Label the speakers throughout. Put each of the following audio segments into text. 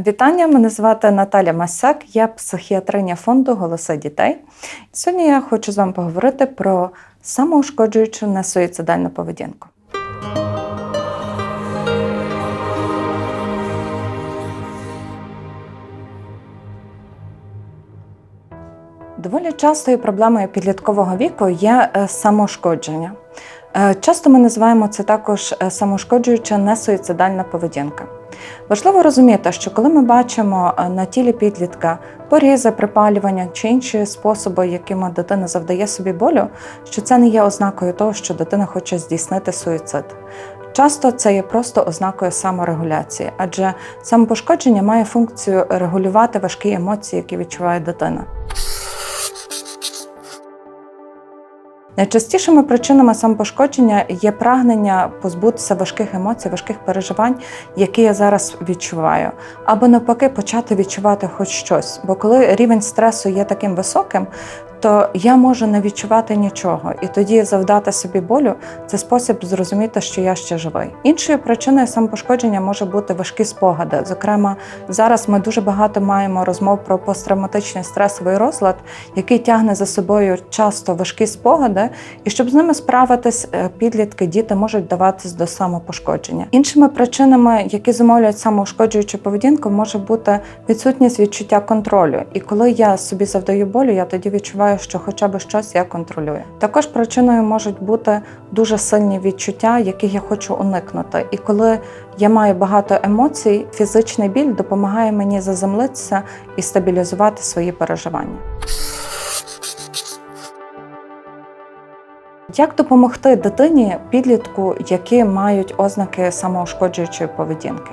Speaker 1: Вітання, мене звати Наталя Масяк, я психіатриня фонду Голоси дітей. Сьогодні я хочу з вами поговорити про самоушкоджуючу несуїцидальну поведінку. Доволі частою проблемою підліткового віку є е, самошкодження. Е, Часто ми називаємо це також е, самошкоджуюча несуїцидальна поведінка. Важливо розуміти, що коли ми бачимо е, на тілі підлітка порізи, припалювання чи інші способи, якими дитина завдає собі болю, що це не є ознакою того, що дитина хоче здійснити суїцид. Часто це є просто ознакою саморегуляції, адже самопошкодження має функцію регулювати важкі емоції, які відчуває дитина. Найчастішими причинами самопошкодження є прагнення позбутися важких емоцій, важких переживань, які я зараз відчуваю, або навпаки почати відчувати хоч щось. Бо коли рівень стресу є таким високим, то я можу не відчувати нічого, і тоді завдати собі болю це спосіб зрозуміти, що я ще живий. Іншою причиною самопошкодження може бути важкі спогади. Зокрема, зараз ми дуже багато маємо розмов про посттравматичний стресовий розлад, який тягне за собою часто важкі спогади, і щоб з ними справитись, е, підлітки, діти можуть даватись до самопошкодження. Іншими причинами, які зумовлюють самоушкоджуючу поведінку, може бути відсутність відчуття контролю. І коли я собі завдаю болю, я тоді відчуваю, що хоча б щось я контролюю. Також причиною можуть бути дуже сильні відчуття, яких я хочу уникнути. І коли я маю багато емоцій, фізичний біль допомагає мені заземлитися і стабілізувати свої переживання. Як допомогти дитині, підлітку, які мають ознаки самоушкоджуючої поведінки?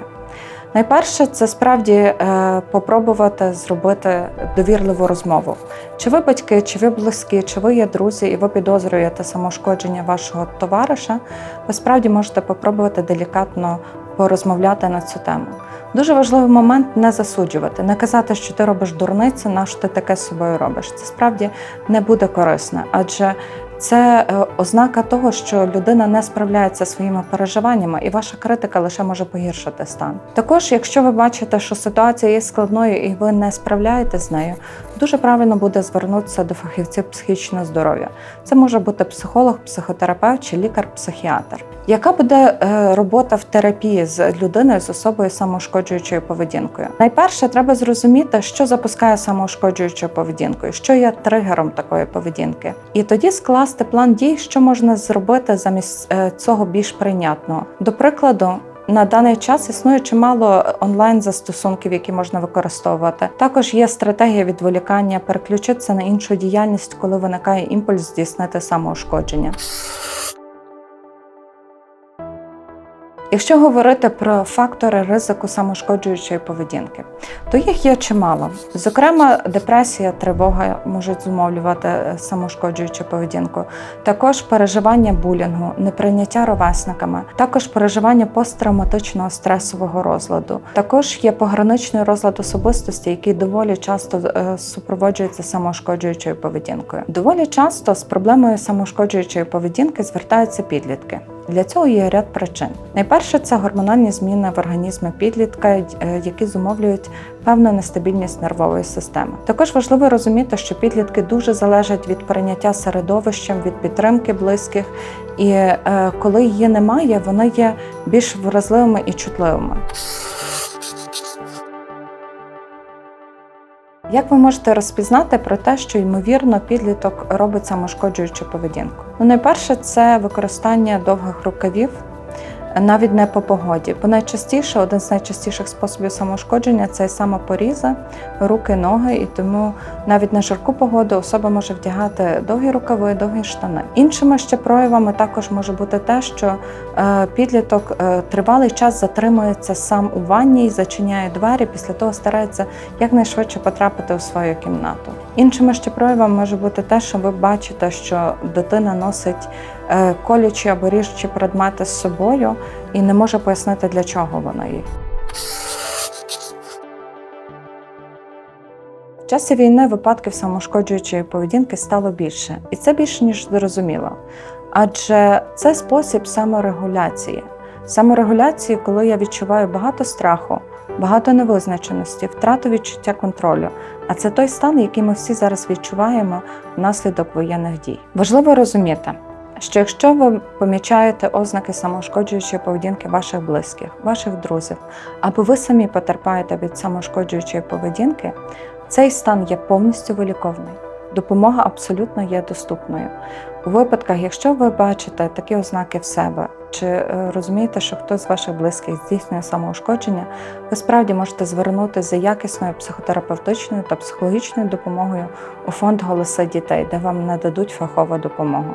Speaker 1: Найперше, це справді е, попробувати зробити довірливу розмову. Чи ви батьки, чи ви близькі, чи ви є друзі, і ви підозрюєте самошкодження вашого товариша, ви справді можете попробувати делікатно порозмовляти на цю тему. Дуже важливий момент не засуджувати, не казати, що ти робиш дурниці, на що ти таке з собою робиш. Це справді не буде корисно, адже це е, ознака того, що людина не справляється своїми переживаннями, і ваша критика лише може погіршити стан. Також, якщо ви бачите, що ситуація є складною і ви не справляєтесь з нею, дуже правильно буде звернутися до фахівців психічного здоров'я. Це може бути психолог, психотерапевт чи лікар-психіатр. Яка буде е, робота в терапії з людиною з особою з самоушкоджуючою поведінкою? Найперше, треба зрозуміти, що запускає самоушкоджуючою поведінкою, що є тригером такої поведінки, і тоді скласти план дій, що можна зробити замість е, цього більш прийнятного. До прикладу. На даний час існує чимало онлайн застосунків, які можна використовувати. Також є стратегія відволікання, переключитися на іншу діяльність, коли виникає імпульс здійснити самоушкодження. Якщо говорити про фактори ризику самошкоджуючої поведінки, то їх є чимало. Зокрема, депресія, тривога можуть зумовлювати е, самошкоджуючу поведінку, також переживання булінгу, неприйняття ровесниками, також переживання посттравматичного стресового розладу. Також є пограничний розлад особистості, який доволі часто е, супроводжується самошкоджуючою поведінкою. Доволі часто з проблемою самошкоджуючої поведінки звертаються підлітки. Для цього є ряд причин. Найперше це гормональні зміни в організмі підлітка, е, які зумовлюють певну нестабільність нервової системи. Також важливо розуміти, що підлітки дуже залежать від прийняття середовищем, від підтримки близьких, і е, коли її немає, вони є більш вразливими і чутливими. Як ви можете розпізнати про те, що ймовірно підліток робить самошкоджуючу поведінку? Ну, найперше, це використання довгих рукавів. Навіть не по погоді, бо найчастіше один з найчастіших способів самошкодження це саме порізи, руки, ноги, і тому навіть на жарку погоду особа може вдягати довгі рукави, довгі штани. Іншими ще проявами також може бути те, що е, підліток е, тривалий час затримується сам у ванні і зачиняє двері, після того старається якнайшвидше потрапити у свою кімнату. Іншими ще проявами може бути те, що ви бачите, що дитина носить колючі або ріжучі предмети з собою і не може пояснити, для чого вона їх. В часі війни випадків самошкоджуючої поведінки стало більше, і це більше ніж зрозуміло. Адже це спосіб саморегуляції. Саморегуляції, коли я відчуваю багато страху, багато невизначеності, втрату відчуття контролю. А це той стан, який ми всі зараз відчуваємо внаслідок воєнних дій. Важливо розуміти, що якщо ви помічаєте ознаки самошкоджуючої поведінки ваших близьких, ваших друзів, або ви самі потерпаєте від самошкоджуючої поведінки, цей стан є повністю виліковний. Допомога абсолютно є доступною. У випадках, якщо ви бачите такі ознаки в себе, чи е, розумієте, що хтось з ваших близьких здійснює самоушкодження, ви справді можете звернутися за якісною психотерапевтичною та психологічною допомогою у фонд голоси дітей, де вам нададуть фахову допомогу.